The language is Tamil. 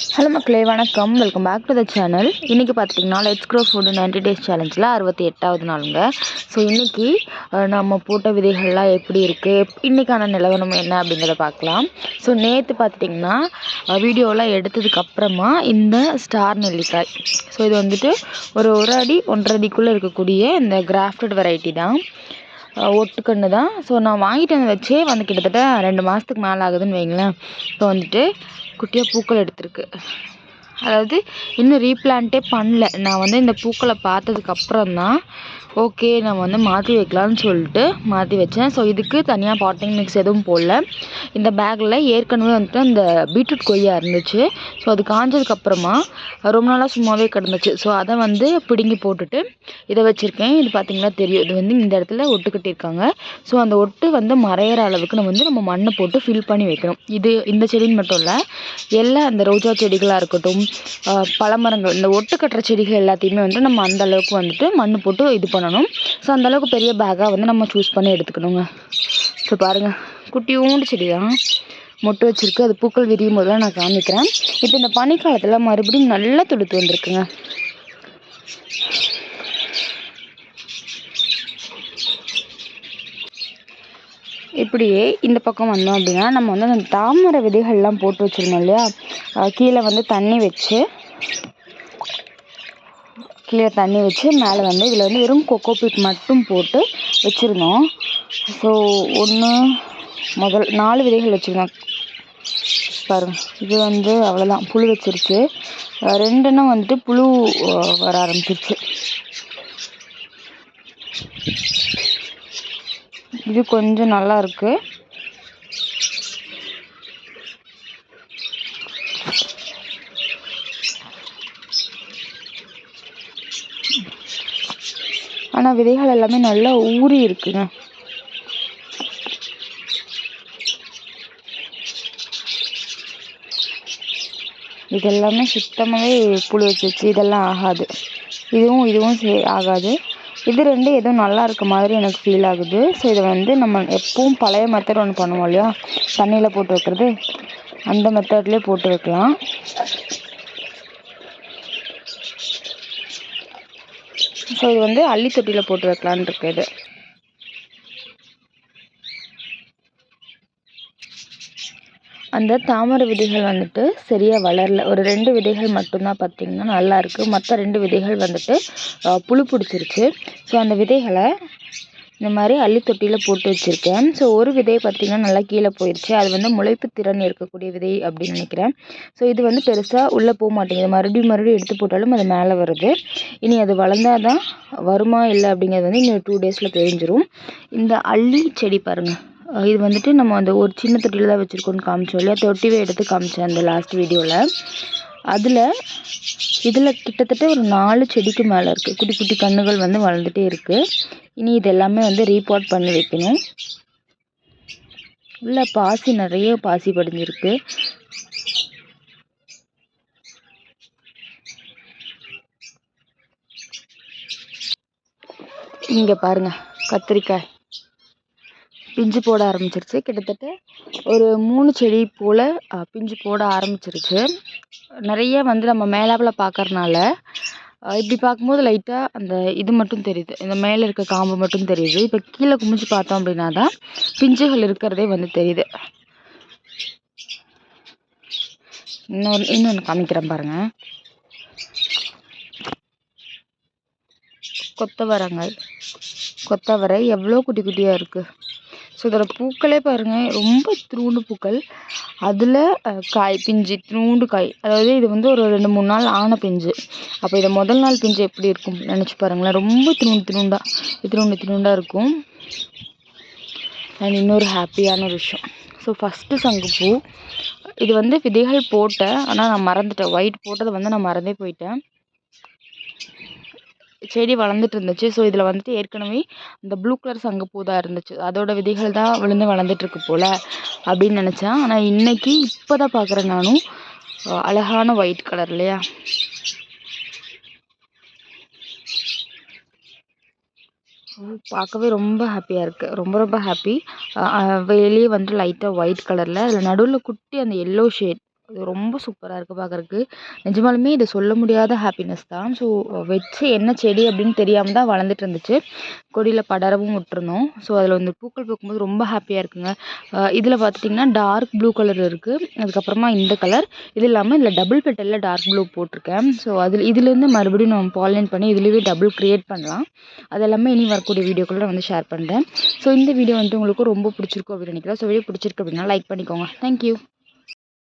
ஹலோ மக்களே வணக்கம். Welcome back to the channel இன்றைக்கி பார்த்துட்டிங்கன்னா let's grow food ninety days சேலஞ்சில் அறுபத்தி எட்டாவது நாளுங்க. ஸோ இன்றைக்கி நம்ம போட்ட விதைகள்லாம் எப்படி இருக்குது இன்றைக்கான நிலவரம் என்ன அப்படிங்கிறத பார்க்கலாம் ஸோ நேற்று பார்த்துட்டிங்கன்னா வீடியோலாம் எடுத்ததுக்கப்புறமா இந்த ஸ்டார் நெல்லிக்காய். ஸோ இது வந்துட்டு ஒரு ஒரு அடி ஒன்றரை அடிக்குள்ளே இருக்கக்கூடிய இந்த கிராஃப்டட் வெரைட்டி தான். ஒட்டுக்கன்று தான். ஸோ நான் வாங்கிட்டு வந்து வச்சே வந்து கிட்டத்தட்ட ரெண்டு மாதத்துக்கு மேலே ஆகுதுன்னு வைங்களேன். இப்போ வந்துட்டு குட்டியாக பூக்கள் எடுத்திருக்கு. அதாவது இன்னும் ரீப்ளான்ட்டே பண்ணல. நான் வந்து இந்த பூக்களை பார்த்ததுக்கப்புறம் தான் ஓகே நம்ம வந்து மாற்றி வைக்கலான்னு சொல்லிட்டு மாற்றி வச்சேன். ஸோ இதுக்கு தனியாக பாட்டிங் மிக்ஸ் எதுவும் போடல. இந்த பேக்கில் ஏற்கனவே வந்துட்டு அந்த பீட்ரூட் கொய்யா இருந்துச்சு. ஸோ அது காஞ்சதுக்கப்புறமா ரொம்ப நாளாக சும்மாவே கிடந்துச்சு. ஸோ அதை வந்து பிடுங்கி போட்டுட்டு இதை வச்சுருக்கேன். இது பார்த்திங்கன்னா தெரியும். இது வந்து இந்த இடத்துல ஒட்டு கட்டியிருக்காங்க. ஸோ அந்த ஒட்டு வந்து மறையிற அளவுக்கு நம்ம வந்து நம்ம மண்ணை போட்டு ஃபில் பண்ணி வைக்கணும். இது இந்த செடின்னு மட்டும் இல்லை எல்லா அந்த ரோஜா செடிகளாக இருக்கட்டும் பழமரங்கள் இந்த ஒட்டு கட்டுற செடிகள் எல்லாத்தையுமே வந்து நம்ம அந்த அளவுக்கு வந்துட்டு மண் போட்டு இது பண்ணணும். பண்ணணும். ஸோ அந்தளவுக்கு பெரிய பேக்காக வந்து நம்ம சூஸ் பண்ணி எடுத்துக்கணுங்க. ஸோ பாருங்கள் குட்டியூண்டு செடி தான் மொட்டு வச்சுருக்கு. அது பூக்கள் விரியும் போதெல்லாம் நான் காமிக்கிறேன். இப்போ இந்த பனிக்காலத்தில் மறுபடியும் நல்லா துளுத்து வந்திருக்குங்க. இப்படியே இந்த பக்கம் வந்தோம் அப்படின்னா நம்ம வந்து அந்த தாமரை விதைகள்லாம் போட்டு வச்சுருந்தோம் இல்லையா? கீழே வந்து தண்ணி வச்சு கீழே தண்ணி வச்சு மேலே வந்து இதில் வந்து வெறும் கொக்கோ பீட் மட்டும் போட்டு வச்சுருந்தோம். ஸோ ஒன்று முதல் நாலு விதைகள் வச்சுருந்தோம். பாருங்க இது வந்து அவ்வளோதான் புழு வச்சிருச்சு. ரெண்டுன்னா வந்துட்டு புழு வர ஆரம்பிச்சிருச்சு. இது கொஞ்சம் நல்லா இருக்குது ஆனால் விதைகள் எல்லாமே நல்லா ஊறி இருக்குங்க. இதெல்லாமே சுத்தமாகவே புழு வச்சிருச்சு. இதெல்லாம் ஆகாது. இதுவும் இதுவும் சே ஆகாது. இது ரெண்டு எதுவும் நல்லா இருக்க மாதிரி எனக்கு ஃபீல் ஆகுது. ஸோ இதை வந்து நம்ம எப்பவும் பழைய மெத்தட் ஒன்று பண்ணுவோம் இல்லையா? தண்ணியில் போட்டு வைக்கிறது. அந்த மெத்தட்லேயே போட்டு வைக்கலாம். ஸோ இது வந்து அள்ளி தொட்டியில் போட்டு வைக்கலான் இருக்கு இது. அந்த தாமரை விதைகள் வந்துட்டு சரியாக வளரல. ஒரு ரெண்டு விதைகள் மட்டும்தான் பார்த்திங்கன்னா நல்லா இருக்குது மற்ற ரெண்டு விதைகள் வந்துட்டு புழு பிடிச்சிருச்சு. ஸோ அந்த விதைகளை இந்த மாதிரி அள்ளி தொட்டியில் போட்டு வச்சுருக்கேன். ஸோ ஒரு விதை பார்த்திங்கன்னா நல்லா கீழே போயிடுச்சு அது வந்து முளைப்பு திறன் இருக்கக்கூடிய விதை அப்படின்னு நினைக்கிறேன். ஸோ இது வந்து பெருசாக உள்ளே போக மாட்டேங்குது. மறுபடியும் மறுபடியும் எடுத்து போட்டாலும் அது மேலே வருது. இனி அது வளர்ந்தால் தான் வருமா இல்லை அப்படிங்கிறது வந்து இன்னும் டூ டேஸில் தெரிஞ்சிடும் இந்த அள்ளி செடி பாருங்கள் இது வந்துட்டு நம்ம அந்த ஒரு சின்ன தொட்டியில் தான் வச்சுருக்கோன்னு காமிச்சோம் இல்லையா? தொட்டிவே எடுத்து காமிச்சேன் அந்த லாஸ்ட் வீடியோவில் அதில் இதில் கிட்டத்தட்ட ஒரு நாலு செடிக்கு மேலே இருக்குது குட்டி குட்டி கன்றுகள் வந்து வளர்ந்துட்டே இருக்குது இனி இது எல்லாமே வந்து ரீபாட் பண்ணி வைக்கணும். உள்ள பாசி நிறைய பாசி படிஞ்சிருக்கு. இங்கே பாருங்கள் கத்திரிக்காய். பிஞ்சு போட ஆரம்பிச்சிருச்சு. கிட்டத்தட்ட ஒரு மூணு செடி போல் பிஞ்சு போட ஆரம்பிச்சிருச்சு. நிறைய வந்து நம்ம மேலாப்பில் பார்க்கறனால இப்படி பார்க்கும்போது லைட்டாக அந்த இது மட்டும் தெரியுது. இந்த மேலே இருக்க காம்பு மட்டும் தெரியுது. இப்போ கீழே குமிஞ்சு பார்த்தோம் அப்படின்னா தான் பிஞ்சுகள் இருக்கிறதே வந்து தெரியுது. இன்னொன்று இன்னொன்று காமிக்கிறேன் பாருங்கள் கொத்தவரங்காய் கொத்தவரை எவ்வளோ குட்டி குட்டியாக இருக்குது ஸோ இதோட பூக்களே பாருங்கள் ரொம்ப இத்தினூண்டு பூக்கள். அதில் காய் பிஞ்சு இத்தினூண்டு காய். அதாவது இது வந்து ஒரு ரெண்டு மூணு நாள் ஆன பிஞ்சு. அப்போ இதை முதல் நாள் பிஞ்சு எப்படி இருக்கும் நினச்சி பாருங்களேன். ரொம்ப இத்தினூண்டு இத்தினூண்டா இத்தினூண்டு இத்தினூண்டா இருக்கும். அண்ட் இன்னொரு ஹாப்பியான ஒரு விஷயம். ஸோ ஃபஸ்ட்டு சங்குப்பூ இது வந்து விதைகள் போட்டேன் ஆனால் நான் மறந்துட்டேன். ஒயிட் போட்டதை வந்து நான் மறந்தே போயிட்டேன். செடி வளர்ந்துட்டு இருந்துச்சு. ஸோ இதில் வந்துட்டு ஏற்கனவே இந்த ப்ளூ கலர் சங்கப்பூ தான் இருந்துச்சு. அதோட விதைகள் தான் விழுந்து வளர்ந்துட்டுருக்கு போல் அப்படின்னு நினச்சேன். ஆனால் இன்றைக்கி இப்போ தான் பார்க்குறேன் நானும் அழகான ஒயிட் கலர் இல்லையா? பார்க்கவே ரொம்ப ஹாப்பியாக இருக்குது ரொம்ப ரொம்ப ஹாப்பி வெளியே வந்து லைட்டாக ஒயிட் கலரில் அதில் நடுவில் குட்டி அந்த எல்லோ ஷேட் அது ரொம்ப சூப்பராக இருக்குது பார்க்குறக்கு நிஜமாலுமே இதை சொல்ல முடியாத ஹாப்பினஸ் தான். ஸோ வச்சு என்ன செடி அப்படின்னு தெரியாமல் தான் வளர்ந்துட்டு இருந்துச்சு. கொடியில் படரவும் விட்டுருந்தோம். ஸோ அதில் வந்து பூக்கள் பூக்கும்போது ரொம்ப ஹாப்பியாக இருக்குங்க. இதில் பார்த்துட்டிங்கன்னா டார்க் ப்ளூ கலர் இருக்குது அதுக்கப்புறமா இந்த கலர் இது இல்லாமல் இதில் டபுள் பெட்டலில் டார்க் ப்ளூ போட்டிருக்கேன். ஸோ அதில் இதுலேருந்து மறுபடியும் நம்ம பாலினேட் பண்ணி இதுலேயே டபுள் க்ரியேட் பண்ணலாம். அது எல்லாமே இனி வரக்கூடிய வீடியோக்குள்ளே நான் வந்து ஷேர் பண்ணுறேன் ஸோ இந்த வீடியோ வந்துட்டு உங்களுக்கு ரொம்ப பிடிச்சிருக்கும் அப்படின்னு நினைக்கிறேன். ஸோ வீடியோ பிடிச்சிருக்கு அப்படின்னா லைக் பண்ணிக்கோங்க. தேங்க்யூ